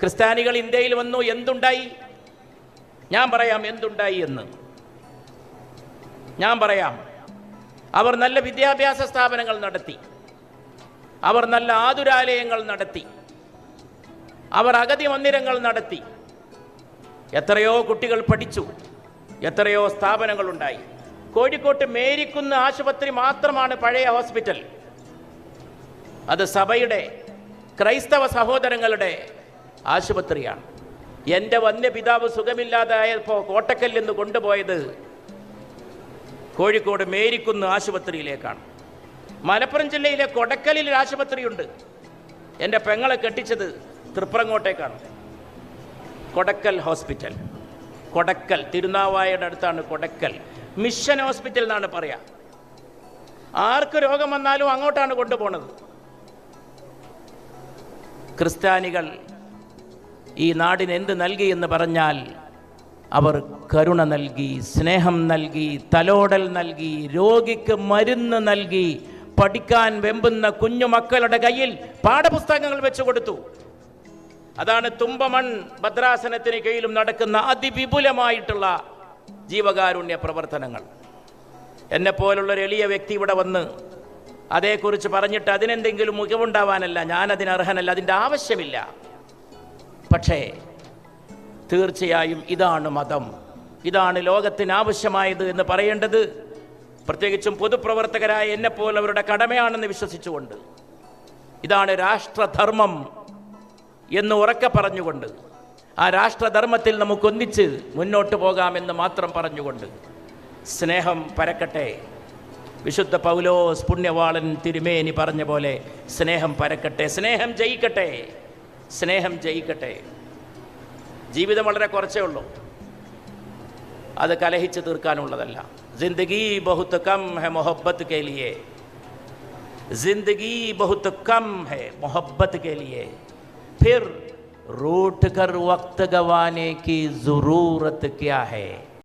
ക്രിസ്ത്യാനികൾ ഇന്ത്യയിൽ വന്നു എന്തുണ്ടായി? ഞാൻ പറയാം എന്തുണ്ടായി എന്ന്. ഞാൻ പറയാം. അവർ നല്ല വിദ്യാഭ്യാസ സ്ഥാപനങ്ങൾ നടത്തി. അവർ നല്ല ആതുരാലയങ്ങൾ നടത്തി. അവർ അഗതി മന്ദിരങ്ങൾ നടത്തി. എത്രയോ കുട്ടികൾ പഠിച്ചു. എത്രയോ സ്ഥാപനങ്ങളുണ്ടായി കോഴിക്കോട്ട് മേരിക്കുന്ന ആശുപത്രി മാത്രമാണ് പഴയ ഹോസ്പിറ്റൽ. അത് സഭയുടെ ക്രൈസ്തവ സഹോദരങ്ങളുടെ ആശുപത്രിയാണ്. എന്റെ വന്യപിതാവ് സുഖമില്ലാതായപ്പോൾ കോട്ടക്കല്ലെന്ന് നിന്ന് കൊണ്ടുപോയത് കോഴിക്കോട് മേരിക്കുന്ന് ആശുപത്രിയിലേക്കാണ്. മലപ്പുറം ജില്ലയിലെ കൊടക്കലിൽ ആശുപത്രിയുണ്ട്. എന്റെ പെങ്ങളെ കെട്ടിച്ചത് തൃപ്രങ്ങോട്ടേക്കാണ്. കൊടക്കൽ ഹോസ്പിറ്റൽ. കൊടക്കൽ തിരുനാവായയുടെ അടുത്താണ് കൊടക്കൽ. മിഷൻ ഹോസ്പിറ്റൽ എന്നാണ് പറയാ. ആർക്ക് രോഗം വന്നാലും അങ്ങോട്ടാണ് കൊണ്ടുപോണത്. ക്രിസ്ത്യാനികൾ ഈ നാടിന് എന്ത് നൽകി എന്ന് പറഞ്ഞാൽ അവർ കരുണ നൽകി സ്നേഹം നൽകി തലോടൽ നൽകി രോഗിക്ക് മരുന്ന് നൽകി പഠിക്കാൻ വെമ്പുന്ന കുഞ്ഞു മക്കളുടെ കയ്യിൽ പാഠപുസ്തകങ്ങൾ വെച്ചു കൊടുത്തു. അതാണ് തുമ്പമൺ ഭദ്രാസനത്തിന് കീഴിലും നടക്കുന്ന അതിവിപുലമായിട്ടുള്ള ജീവകാരുണ്യ പ്രവർത്തനങ്ങൾ. എന്നെ പോലുള്ള ഒരു എളിയ വ്യക്തി ഇവിടെ വന്ന് അതേക്കുറിച്ച് പറഞ്ഞിട്ട് അതിനെന്തെങ്കിലും മികവുണ്ടാവാനല്ല ഞാൻ അതിന് അർഹനല്ല അതിന്റെ ആവശ്യമില്ല. പക്ഷേ തീർച്ചയായും ഇതാണ് മതം. ഇതാണ് ലോകത്തിന് ആവശ്യമായത് എന്ന് പറയേണ്ടത്. പ്രത്യേകിച്ചും പൊതുപ്രവർത്തകരായ എന്നെപ്പോലവരുടെ കടമയാണെന്ന് വിശ്വസിച്ചുകൊണ്ട്. ഇതാണ് രാഷ്ട്രധർമ്മം എന്ന് ഉറക്കെ പറഞ്ഞുകൊണ്ട്. ആ രാഷ്ട്രധർമ്മത്തിൽ നമുക്കൊന്നിച്ച് മുന്നോട്ട് പോകാമെന്ന് മാത്രം പറഞ്ഞുകൊണ്ട്. സ്നേഹം പരക്കട്ടെ. വിശുദ്ധ പൗലോസ് പുണ്യവാളൻ തിരുമേനി പറഞ്ഞ പോലെ സ്നേഹം പരക്കട്ടെ. സ്നേഹം ജയിക്കട്ടെ. സ്നേഹം ജയിക്കട്ടെ ജീവിതം വളരെ കുറച്ചേ ഉള്ളൂ അത് കലഹിച്ച് തീർക്കാനുള്ളതല്ല ജിന്ദഗി ബഹുത്ത് കം ഹെ മൊഹബ്ബത്ത് കെ ലിയേ जिंदगी बहुत कम है मोहब्बत के लिए फिर रूठ कर वक्त गवाने की ज़रूरत क्या है